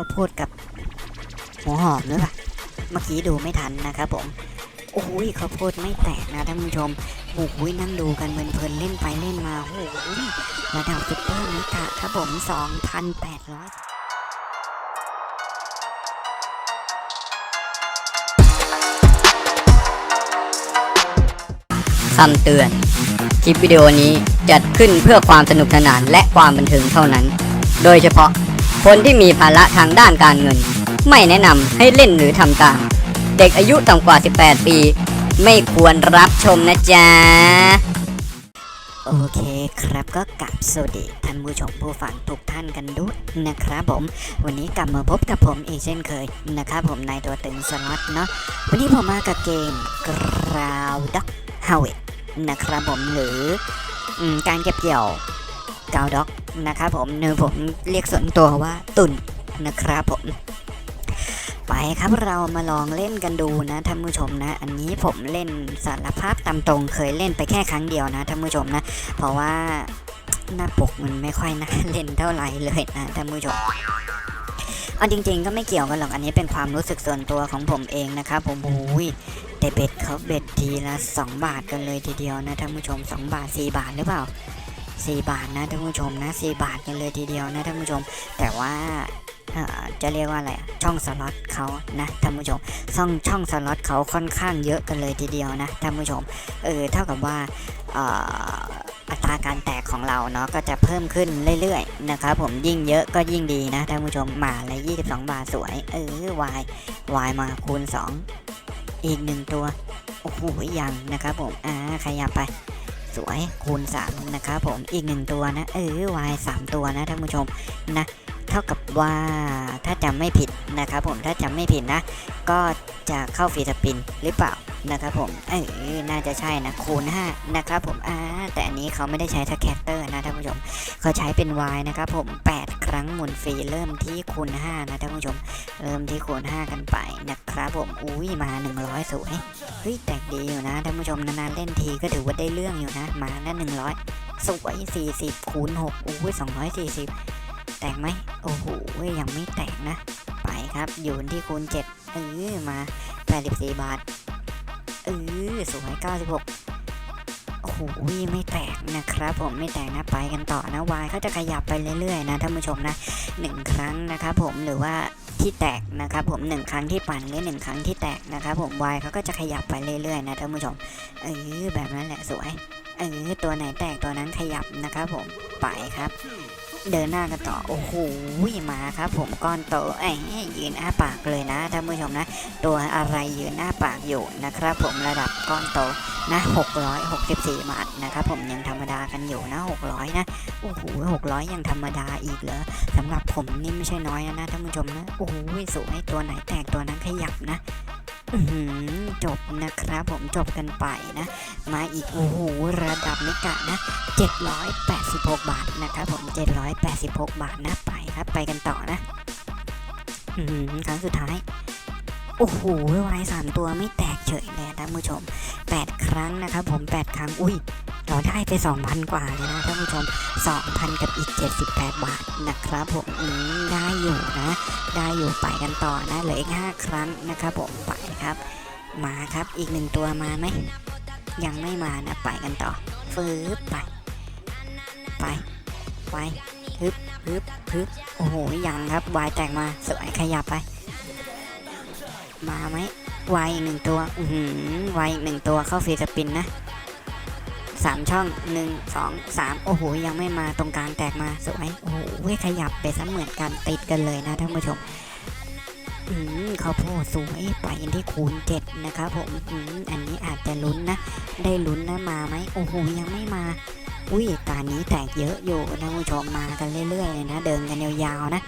ข้าวโพดกับหัวหอมหรือเปล่าเมื่อกี้ดูไม่ทันนะครับผมโอ้ยข้าวโพดไม่แตกนะท่านผู้ชมโอ้ยนั่งดูกันเพลินๆเล่นไปเล่นมาโอ้ยระดับซุปเปอร์มิกะครับผม2,800คำเตือน คลิปวิดีโอนี้จัดขึ้นเพื่อความสนุกสนานและความบันเทิงเท่านั้น โดยเฉพาะ คนที่มีภาระทางด้านการเงิน ไม่แนะนำให้เล่นหรือทำตาม เด็กอายุต่ำกว่า 18 ปี ไม่ควรรับชมนะจ๊ะ โอเคครับก็กลับสวัสดีท่านผู้ชมผู้ฟังทุกท่านกันด้วยนะครับผม วันนี้กลับมาพบกับผมอีกเช่นเคยนะครับผมนายตัวตึงสล็อตเนาะวันนี้ผมมากับเกม Ground h o w i t นะครับผมหรือการเก็บเกี่ยวกราวด็อก นะครับผมเนื้อผมเรียกส่วนตัวว่าตุ่นนะครับผม ไปครับเรามาลองเล่นกันดูนะท่านผู้ชมนะ อันนี้ผมเล่นสารภาพตามตรงเคยเล่นไปแค่ครั้งเดียวนะท่านผู้ชมนะ เพราะว่าหน้าปกมันไม่ค่อยน่าเล่นเท่าไหร่เลยนะท่านผู้ชมเอาจริง ๆ ก็ไม่เกี่ยวกันหรอกอันนี้เป็นความรู้สึกส่วนตัวของผมเองนะครับผมโอ้ยแต่เบ็ดเขาเบ็ดทีละ 2 บาทกันเลยทีเดียวนะท่านผู้ชม 2 บาท 4 บาทหรือเปล่า 4 บาทนะท่านผู้ชมนะ 4 บาทกันเลยทีเดียวนะท่านผู้ชม แต่ว่าจะเรียกว่าอะไรช่องสล็อตเขานะท่านผู้ชมช่องช่องสล็อตเขาค่อนข้างเยอะกันเลยทีเดียวนะท่านผู้ชมเออเท่ากับว่าอัตราการแตกของเราเนาะก็จะเพิ่มขึ้นเรื่อยๆนะครับผมยิ่งเยอะก็ยิ่งดีนะท่านผู้ชมมาเละ22 บาทสวยเออวายวายมาคูณ 2 อีกหนึ่งตัวโอ้โหยังนะครับผมอ่าขยับไป สวยคูณ3นะครับผมอีกหนึ่งตัวนะ เออวายสามตัวนะท่านผู้ชมนะ เท่ากับว่าถ้าจำไม่ผิดนะครับผมถ้าจำไม่ผิดนะ ก็จะเข้าฟีสปินหรือเปล่านะครับผมเออน่าจะใช่นะคูณ5นะครับผมอ่าแต่อันนี้เขาไม่ได้ใช้สแคตเตอร์นะท่านผู้ชมเขาใช้เป็น Y นะครับผม 8 ครั้งหมุนฟรีเริ่มที่คูณ5นะท่านผู้ชม เริ่มที่คูณ 5 กันไปนะครับผมอุ้ยมา 100 สวยเฮ้ยแตกดีอยู่นะท่านผู้ชมนานๆเล่นทีก็ถือว่าได้เรื่องอยู่นะ มาแล้ว100 สวย 40คูณ6อุ้ย240 แตกไหมโอ้โหยังไม่แตกนะ ไปครับอยู่ที่คูณ7เออมา84บาทเออสวย96โอ้โหไม่แตกนะครับ ผมไม่แตกนะไปกันต่อนะวายเขาจะขยับไปเรื่อยๆนะท่านผู้ชมนะหนึ่งครั้งนะครับผมหรือว่าที่แตกนะครับผมหนึ่งครั้งที่ปั่นหรือหนึ่งครั้งที่แตกนะครับผมวายเขาก็จะขยับไปเรื่อยๆนะท่านผู้ชมเออแบบนั้นแหละสวยเออตัวไหนแตกตัวนั้นขยับนะครับผมไปครับ เดินหน้ากันต่อ โอ้โหมาครับผมก้อนโตไอ้ยยืนอ้าปากเลยนะท่านผู้ชมนะ ตัวอะไรยืนอ้าปากอยู่นะครับ ผมระดับก้อนโตนะ664 บาทนะครับผมยังธรรมดากันอยู่นะ 600 นะ โอ้โห600 ยังธรรมดาอีกเหรอสำหรับผมนี่ไม่ใช่น้อยนะท่านผู้ชมนะ โอ้โหสวยตัวไหนแตกตัวนั้นขยับนะ จบนะครับผมจบกันไปนะ มาอีกโอ้โหระดับนิกะนะ 786 บาทนะครับผม 786 บาทนะไปครับไปกันต่อนะครั้งสุดท้าย โอ้โหวายสามตัวไม่แตกเฉยเลยท่านผู้ชม 8 ครั้งนะครับผม 8 ครั้ง อุ้ย เราได้ไป 2,000 กว่าเลยนะท่านผู้ชม 2,000 กับอีก 78 บาทนะครับผมอืมได้อยู่นะ ได้อยู่ไปกันต่อนะเหลืออีก 5 ครั้งนะครับผมไปครับ มาครับอีกหนึ่งตัวมาไหม ยังไม่มานะไปกันต่อฟืบไป ไป ไปฮึบฮึบฮึบโอ้โหยังครับวายแตกมาสวยขยับไป มาไหมวายอีกหนึ่งตัวอือหือวายอีกหนึ่งตัวเข้าฟรีสปินนะสามช่องหนึ่งสองสามโอ้โห ยังไม่มาตรงกลางแตกมาสวยโอ้โหขยับไปซะเหมือนกันติดกันเลยนะท่านผู้ชมอืมข้าวโพดสวยไปกันที่คูณเจ็ดนะครับผมอืมอันนี้อาจจะลุ้นนะ ได้ลุ้นนะมาไหมโอ้โหยังไม่มาอุ้ยตานี้แตกเยอะอยู่นะผู้ชมมากันเรื่อยๆเลยนะ เดินกันยาวๆนะ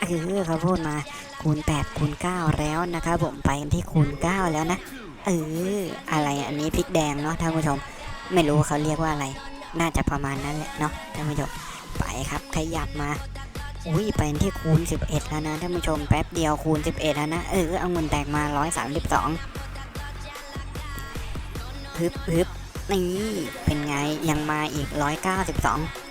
เออเขาพูดมาคูณ8คูณ9 แล้วนะครับผมไปที่คูณ 9 แล้วนะเอออะไรอันนี้พริกแดงเนาะท่านผู้ชม ไม่รู้เขาเรียกว่าอะไร น่าจะประมาณนั้นแหละเนาะท่านผู้ชมไปครับขยับมาอุ้ยไปที่คูณ 11 แล้วนะท่านผู้ชมแป๊บเดียวคูณ 11 แล้วนะเออเอาเงินแตกมา 132ฮึบฮึบนี่เป็นไงยังมาอีก 192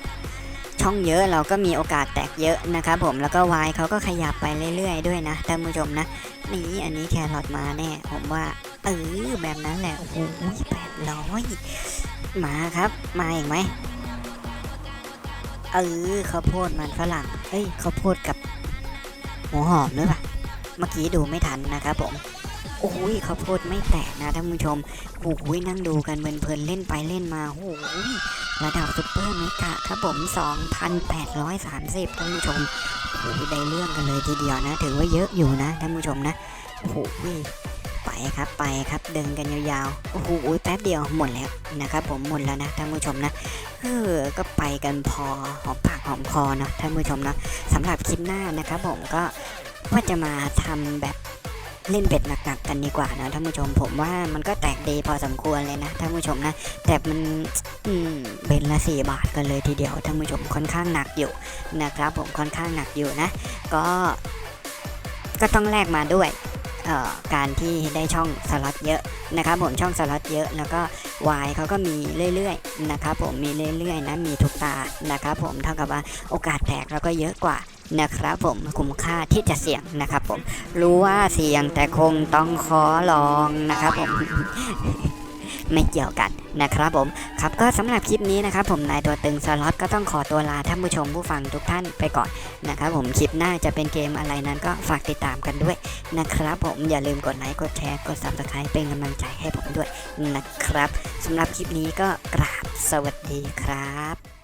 ช่องเยอะเราก็มีโอกาสแตกเยอะนะครับผมแล้วก็วายเขาก็ขยับไปเรื่อย ๆ ด้วยนะท่านผู้ชมนะนี่อันนี้แครอทมาแน่ผมว่าเออแบบนั้นแหละโอ้โหแปดร้อยมาครับมาอีกไหมเออข้าวโพดมันฝรั่งเอ้ยข้าวโพดกับหัวหอมหรือเปล่าเมื่อกี้ดูไม่ทันนะครับผม โอ้ยข้าวโพดไม่แตกนะท่านผู้ชมโอ้ยนั่งดูกันเพลินๆเล่นไปเล่นมาโอ้ยระดับซุปเปอร์เมกะครับผม 2,830ท่านผู้ชมโอ้โหได้เรื่องกันเลยทีเดียวนะ ถือว่าเยอะอยู่นะท่านผู้ชมนะโอ้โหไปครับไปครับเดินกันยาวๆโอ้โหแป๊บเดียวหมดแล้วนะครับผมหมดแล้วนะท่านผู้ชมนะเออก็ไปกันพอหอมปากหอมคอเนาะท่านผู้ชมนะสำหรับคลิปหน้านะครับผมก็ว่าจะมาทำแบบ เล่นเบ็ดหนักๆกันดีกว่านะท่านผู้ชมผมว่ามันก็แตกดีพอสมควรเลยนะท่านผู้ชมนะ แต่มันอืมเป็นละสี่บาทกันเลยทีเดียวท่านผู้ชมค่อนข้างหนักอยู่นะครับ ผมค่อนข้างหนักอยู่นะ ก็ ก็ต้องแลกมาด้วยการที่ได้ช่องสล็อตเยอะนะครับผมช่องสล็อตเยอะแล้วก็วายเขาก็มีเรื่อยๆนะครับผมมีเรื่อยๆนะมีทุกตานะครับผมเท่ากับว่าโอกาสแตกเราก็เยอะกว่า นะครับผมคุ้มค่าที่จะเสี่ยงนะครับผมรู้ว่าเสี่ยงแต่คงต้องขอลองนะครับผมไม่เกี่ยวกันนะครับผมครับก็สำหรับคลิปนี้นะครับผมนายตัวตึงสล็อตก็ต้องขอตัวลาท่านผู้ชมผู้ฟังทุกท่านไปก่อนนะครับผมคลิปหน้าจะเป็นเกมอะไรนั้นก็ฝากติดตามกันด้วยนะครับผมอย่าลืมกดไลค์กดแชร์กด subscribe เป็นกำลังใจให้ผมด้วยนะครับสำหรับคลิปนี้ก็กราบสวัสดีครับ